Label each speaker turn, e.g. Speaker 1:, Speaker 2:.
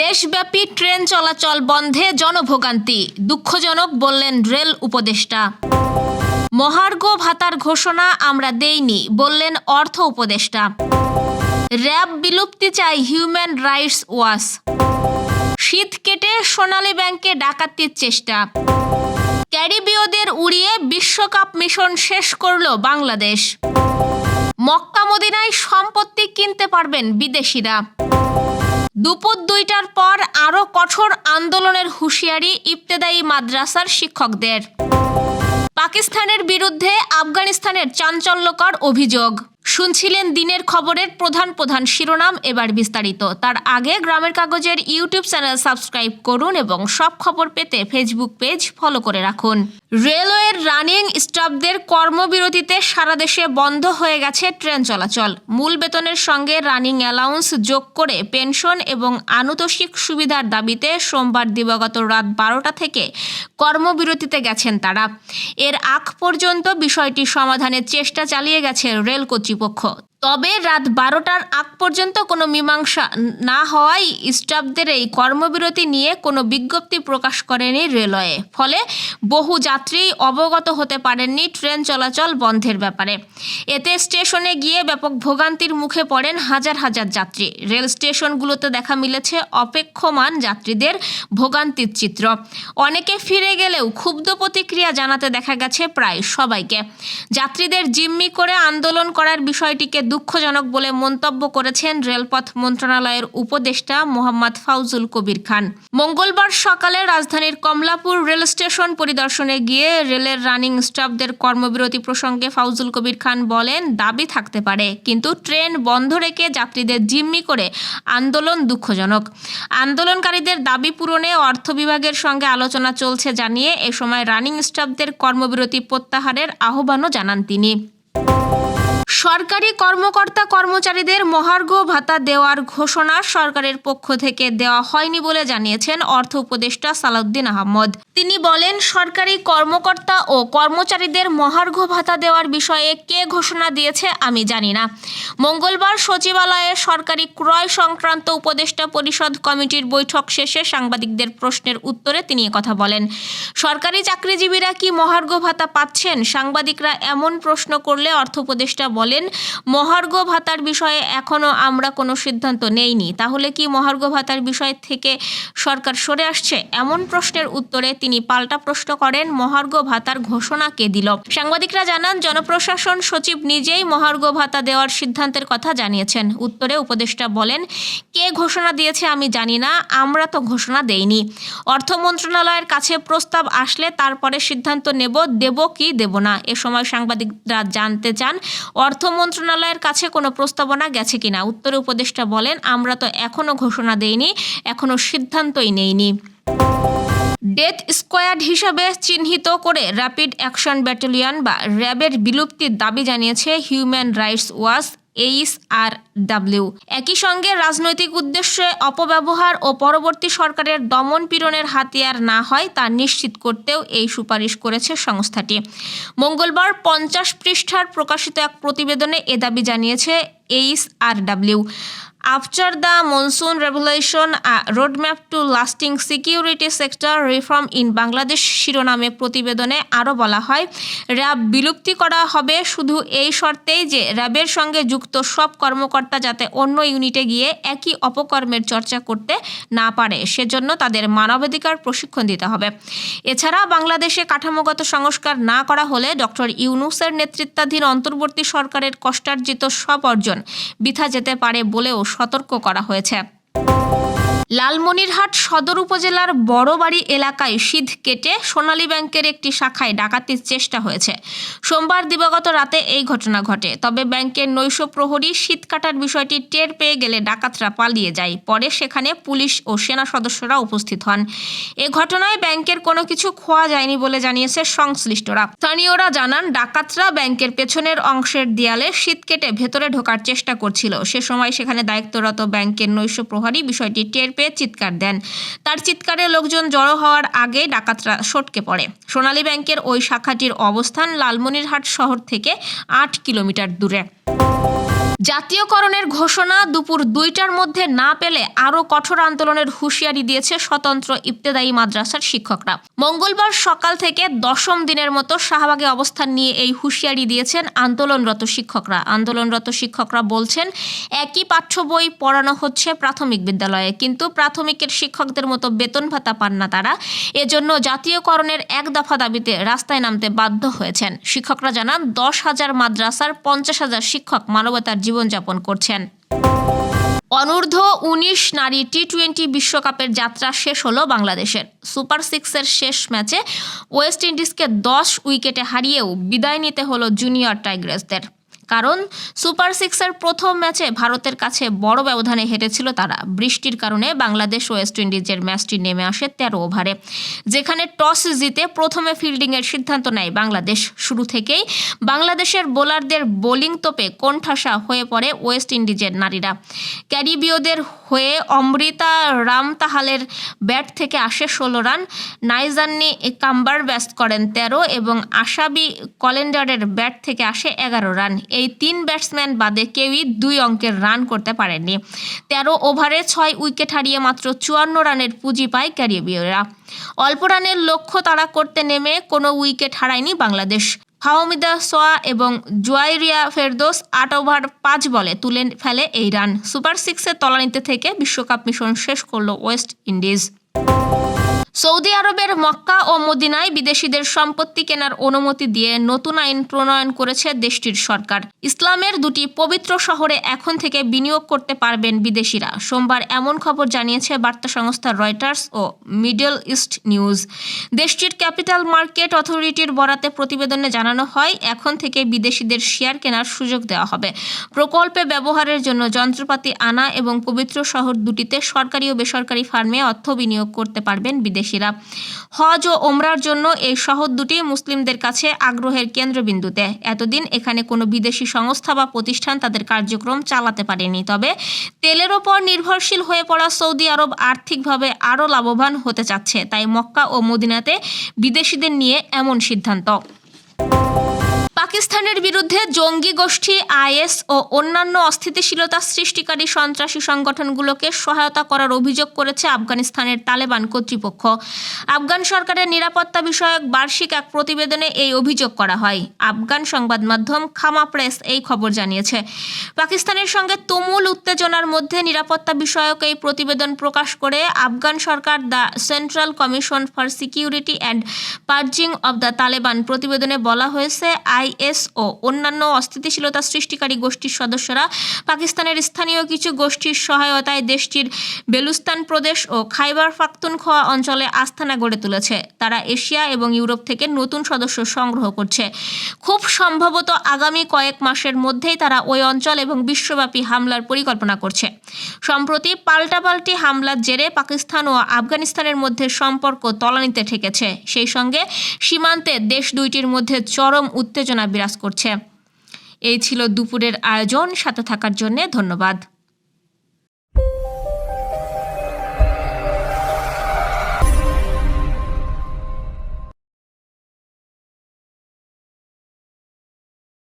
Speaker 1: দেশব্যাপী ট্রেন চলাচল বন্ধে জনভোগান্তি। দুঃখজনক বললেন রেল উপদেষ্টা। মহার্ঘ ভাতার ঘোষণা আমরা দেইনি, বললেন অর্থ উপদেষ্টা। র্যাব বিলুপ্তি চাই হিউম্যান রাইটস ওয়াচ। শীত কেটে সোনালী ব্যাংকে ডাকাতির চেষ্টা। ক্যারিবীয়দের উড়িয়ে বিশ্বকাপ মিশন শেষ করল বাংলাদেশ। মক্কা মদিনায় সম্পত্তি কিনতে পারবেন বিদেশিরা। দুপুর দুইটার পর আরও কঠোর আন্দোলনের হুঁশিয়ারি ইবতেদায়ী মাদ্রাসার শিক্ষকদের। পাকিস্তানের বিরুদ্ধে আফগানিস্তানের চাঞ্চল্যকর অভিযোগ। শুনছিলেন দিনের খবরের প্রধান প্রধান শিরোনাম এবার বিস্তারিত। তার আগে গ্রামের কাগজের ইউটিউব চ্যানেল সাবস্ক্রাইব করুন এবং সব খবর পেতে ফেসবুক পেজ ফলো করে রাখুন। রেলওয়ের রানিং স্টাফদের কর্মবিরতিতে সারা দেশে বন্ধ হয়ে গেছে ট্রেন চলাচল। মূল বেতনের সঙ্গে রানিং অ্যালাউন্স যোগ করে পেনশন এবং আনুতোষিক সুবিধার দাবিতে সোমবার দিবাগত রাত বারোটা থেকে কর্মবিরতিতে গেছেন তারা। এর আগ পর্যন্ত বিষয়টি সমাধানের চেষ্টা চালিয়ে গেছে রেল কর্তৃপক্ষ। she will quote তবে রাত বারোটার আগ পর্যন্ত কোনো মীমাংসা না হওয়ায় স্টাফদের এই কর্মবিরতি নিয়ে কোনো বিজ্ঞপ্তি প্রকাশ করেনি রেলওয়ে। ফলে বহু যাত্রী অবগত হতে পারেননি ট্রেন চলাচল বন্ধের ব্যাপারে। এতে স্টেশনে গিয়ে ব্যাপক ভোগান্তির মুখে পড়েন হাজার হাজার যাত্রী। রেল স্টেশনগুলোতে দেখা মিলেছে অপেক্ষমান যাত্রীদের ভোগান্তির চিত্র। অনেকে ফিরে গেলেও ক্ষুব্ধ প্রতিক্রিয়া জানাতে দেখা গেছে প্রায় সবাইকে। যাত্রীদের জিম্মি করে আন্দোলন করার বিষয়টিকে দুঃখজনক বলে মন্তব্য করেছেন রেলপথ মন্ত্রণালয়ের উপদেষ্টা মোহাম্মদ ফাউজুল কবির খান। মঙ্গলবার সকালে রাজধানীর কমলাপুর রেল স্টেশন পরিদর্শনে গিয়ে রেলের রানিং স্টাফদের কর্মবিরতি প্রসঙ্গে ফাউজুল কবির খান বলেন, দাবি থাকতে পারে, কিন্তু ট্রেন বন্ধ রেখে যাত্রীদের জিম্মি করে আন্দোলন দুঃখজনক। আন্দোলনকারীদের দাবি পূরণে অর্থ বিভাগের সঙ্গে আলোচনা চলছে জানিয়ে এ সময় রানিং স্টাফদের কর্মবিরতি প্রত্যাহারের আহ্বানও জানান তিনি। সরকারি কর্মকর্তা কর্মচারীদের মহার্ঘ ভাতা দেওয়ার ঘোষণা সরকারের পক্ষ থেকে দেওয়া হয়নি বলে জানিয়েছেন অর্থ উপদেষ্টা সালাউদ্দিন আহমদ। তিনি বলেন, সরকারি কর্মকর্তা ও কর্মচারীদের মহার্ঘ ভাতা দেওয়ার বিষয়ে কে ঘোষণা দিয়েছে আমি জানি না। মঙ্গলবার সচিবালয়ে সরকারি ক্রয় সংক্রান্ত উপদেষ্টা পরিষদ কমিটির বৈঠক শেষে সাংবাদিকদের প্রশ্নের উত্তরে তিনি কথা বলেন। সরকারি চাকরিজীবীরা কি মহার্ঘ ভাতা পাচ্ছেন? সাংবাদিকরা এমন প্রশ্ন করলে অর্থ উপদেষ্টা বলেন মহার্ঘ ভাতার বিষয়ে এখনও আমরা কোনো সিদ্ধান্ত নেইনি। তাহলে কি মহার্ঘ ভাতার বিষয় থেকে সরকার সরে আসছে? এমন প্রশ্নের উত্তরে তিনি পাল্টা প্রশ্ন করেন, মহার্ঘ ভাতার ঘোষণা কে দিল? সাংবাদিকরা জানান, জনপ্রশাসন সচিব নিজেই মহার্ঘ ভাতা দেওয়ার সিদ্ধান্তের কথা জানিয়েছেন। উত্তরে উপদেষ্টা বলেন, কে ঘোষণা দিয়েছে আমি জানি না, আমরা তো ঘোষণা দেইনি। অর্থ মন্ত্রণালয়ের কাছে প্রস্তাব আসলে তারপরে সিদ্ধান্ত নেব, দেব কি দেব না? এ সময় সাংবাদিকরা জানতে চান, অর্থ মন্ত্রণালয়ের কাছে কোনো প্রস্তাবনা গেছে কিনা? উত্তরে উপদেষ্টা বলেন, আমরা তো এখনও ঘোষণা দেইনি এখনও সিদ্ধান্তই নেইনি। ডেথ স্কোয়াড হিসাবে চিহ্নিত করে র্যাপিড অ্যাকশন ব্যাটালিয়ন বা র্যাবের বিলুপ্তির দাবি জানিয়েছে human rights watch H R W. একই সঙ্গে রাজনৈতিক উদ্দেশ্যে অপব্যবহার ও পরবর্তী সরকারের দমন পীড়নের হাতিয়ার না হয় তা নিশ্চিত করতেও এই সুপারিশ করেছে সংস্থাটি। মঙ্গলবার পঞ্চাশ পৃষ্ঠার প্রকাশিত এক প্রতিবেদনে এ দাবি জানিয়েছে H R W. The monsoon revelation, a roadmap to lasting security sector reform in Bangladesh শিরোনামে প্রতিবেদনে আরও বলা হয় র্যাব বিলুপ্তি করা হবে শুধু এই শর্তেই যে র্যাবের সঙ্গে যুক্ত সব কর্মকর্তা যাতে অন্য ইউনিটে গিয়ে একই অপকর্মের চর্চা করতে না পারে সেজন্য তাদের মানবাধিকার প্রশিক্ষণ দিতে হবে। এছাড়া বাংলাদেশে কাঠামোগত সংস্কার না করা হলে ডক্টর ইউনুসের নেতৃত্বাধীন অন্তর্বর্তী সরকারের কষ্টার্জিত সব অর্জন বৃথা যেতে পারে বলেও সতর্ক করা হয়েছে। লালমনিরহাট সদর উপজেলার বড়বাড়ি এলাকায় শীত কেটে সোনালী ব্যাংকের একটি শাখায় ডাকাতির চেষ্টা হয়েছে। সোমবার দিবাগত রাতে এই ঘটনা ঘটে। তবে ব্যাংকের নৈশ প্রহরী শীত কাটার বিষয়টি টের পেয়ে গেলে ডাকাতরা পালিয়ে যায়। পরে সেখানে পুলিশ ও সেনা সদস্যরা উপস্থিত হন। এ ঘটনায় ব্যাংকের কোনো কিছু খোয়া যায়নি বলে জানিয়েছে সংশ্লিষ্টরা। স্থানীয়রা জানান, ডাকাতরা ব্যাংকের পেছনের অংশের দেয়ালে শীত কেটে ভেতরে ঢোকার চেষ্টা করছিল। সে সময় সেখানে দায়িত্বরত ব্যাংকের নৈশ প্রহরী বিষয়টি টের পেয়ে চিৎকার দেন। তার চিৎকারে লোকজন জড়ো হওয়ার আগে ডাকাতরা সটকে পড়ে। সোনালী ব্যাংকের ওই শাখাটির অবস্থান লালমনিরহাট শহর থেকে আট কিলোমিটার দূরে। জাতীয়করণের ঘোষণা দুপুর দুইটার মধ্যে না পেলে আরও কঠোর আন্দোলনের হুঁশিয়ারি দিয়েছে স্বতন্ত্র ইবতেদায়ী মাদ্রাসার শিক্ষকরা। মঙ্গলবার সকাল থেকে দশম দিনের মতো শাহবাগে অবস্থান নিয়ে এই হুঁশিয়ারি দিয়েছেন আন্দোলনরত শিক্ষকরা। আন্দোলনরত শিক্ষকরা বলছেন, একই পাঠ্য বই পড়ানো হচ্ছে প্রাথমিক বিদ্যালয়ে, কিন্তু প্রাথমিকের শিক্ষকদের মতো বেতন ভাতা পান না তারা। এজন্য জাতীয়করণের এক দফা দাবিতে রাস্তায় নামতে বাধ্য হয়েছেন। শিক্ষকরা জানান, দশ হাজার মাদ্রাসার পঞ্চাশ হাজার শিক্ষক মানবতার জীবনযাপন করছেন। অনূর্ধ্ব উনিশ নারী টি টোয়েন্টি বিশ্বকাপের যাত্রা শেষ হলো বাংলাদেশের। সুপার সিক্সের শেষ ম্যাচে ওয়েস্ট ইন্ডিজকে দশ উইকেটে হারিয়েও বিদায় নিতে হলো জুনিয়র টাইগ্রেসদের। কারণ সুপার সিক্সের প্রথম ম্যাচে ভারতের কাছে বড় ব্যবধানে হেরেছিল তারা। বৃষ্টির কারণে বাংলাদেশ ওয়েস্ট ইন্ডিজের ম্যাচটি নেমে আসে তেরো ওভারে। যেখানে টস জিতে প্রথমে ফিল্ডিংয়ের সিদ্ধান্ত নেয় বাংলাদেশ। শুরু থেকেই বাংলাদেশের বোলারদের বোলিং তোপে কোণঠাসা হয়ে পড়ে ওয়েস্ট ইন্ডিজের নারীরা। ক্যারিবীয়দের হয়ে অমৃতা রামতাহালের ব্যাট থেকে আসে ষোলো রান। নাইজান্নি কাম্বার ব্যাস্ট করেন তেরো এবং আশাবি কলেন্ডারের ব্যাট থেকে আসে এগারো রান। এই তিন ব্যাটসম্যান বাদে কেউই দুই অঙ্কের রান করতে পারেননি। তেরো ওভারে ছয় উইকেট হারিয়ে মাত্র চুয়ান্ন রানের পুঁজি পায় ক্যারিবীয়রা। অল্প রানের লক্ষ্য তাড়া করতে নেমে কোনো উইকেট হারায়নি বাংলাদেশ। ফাহমিদা সোয়া এবং জুয়াইরিয়া ফেরদোস আট ওভার পাঁচ বলে তুলে ফেলে এই রান সুপার সিক্সের তলানিতে থেকে বিশ্বকাপ মিশন শেষ করল ওয়েস্ট ইন্ডিজ। সৌদি আরবের মক্কা ও মদিনায় বিদেশিদের সম্পত্তি কেনার অনুমতি দিয়ে নতুন আইন প্রণয়ন করেছে দেশটির সরকার। ইসলামের দুটি পবিত্র শহরে এখন থেকে বিনিয়োগ করতে পারবেন বিদেশিরা। সোমবার এমন খবর জানিয়েছে বার্তা সংস্থা রয়টার্স ও মিডল ইস্ট নিউজ। দেশটির ক্যাপিটাল মার্কেট অথরিটির বরাতে প্রতিবেদনে জানানো হয়, এখন থেকে বিদেশিদের শেয়ার কেনার সুযোগ দেওয়া হবে। প্রকল্পে ব্যবহারের জন্য যন্ত্রপাতি আনা এবং পবিত্র শহর দুটিতে সরকারি ও বেসরকারি ফার্মে অর্থ বিনিয়োগ করতে পারবেন বিদেশিরা হজ ও ওমরার জন্য এই শহর দুটি মুসলিমদের কাছে আগ্রহের কেন্দ্রবিন্দুতে। এতদিন এখানে কোনো বিদেশি সংস্থা বা প্রতিষ্ঠান তাদের কার্যক্রম চালাতে পারেনি। তবে তেলের ওপর নির্ভরশীল হয়ে পড়া সৌদি আরব আর্থিকভাবে আরও লাভবান হতে চাচ্ছে। তাই মক্কা ও মদিনাতে বিদেশিদের নিয়ে এমন সিদ্ধান্ত। পাকিস্তানের বিরুদ্ধে জঙ্গি গোষ্ঠী, আইএস ও অন্যান্য অস্থিতিশীলতা সৃষ্টিকারী সন্ত্রাসী সংগঠনগুলোকে সহায়তা করার অভিযোগ করেছে আফগানিস্তানের তালেবান কর্তৃপক্ষ। আফগান সরকারের নিরাপত্তা বিষয়ক বার্ষিক এক প্রতিবেদনে এই অভিযোগ করা হয়। আফগান সংবাদ মাধ্যম খামা প্রেস এই খবর জানিয়েছে। পাকিস্তানের সঙ্গে তুমুল উত্তেজনার মধ্যে নিরাপত্তা বিষয়ক এই প্রতিবেদন প্রকাশ করে আফগান সরকার the central commission for security and purging of the Taliban প্রতিবেদনে বলা হয়েছে আইএস ও অন্যান্য অস্থিতিশীলতা সৃষ্টিকারী গোষ্ঠীর সদস্যরা পাকিস্তানের স্থানীয় কিছু গোষ্ঠীর সহায়তায় দেশটির বেলুস্তান প্রদেশ ও খাইবার পাখতুনখোয়া অঞ্চলে আস্থানা গড়ে তুলেছে। তারা এশিয়া এবং ইউরোপ থেকে নতুন সদস্য সংগ্রহ করছে। খুব সম্ভবত আগামী কয়েক মাসের মধ্যেই তারা ওই অঞ্চল এবং বিশ্বব্যাপী হামলার পরিকল্পনা করছে। সম্প্রতি পাল্টাপাল্টি হামলার জেরে পাকিস্তান ও আফগানিস্তানের মধ্যে সম্পর্ক তলানিতে ঠেকেছে। সেই সঙ্গে সীমান্তে দেশ দুইটির মধ্যে চরম উত্তেজনা বিরাজ করছে। এই ছিল দুপুরের আয়োজন। সাথে থাকার জন্য ধন্যবাদ।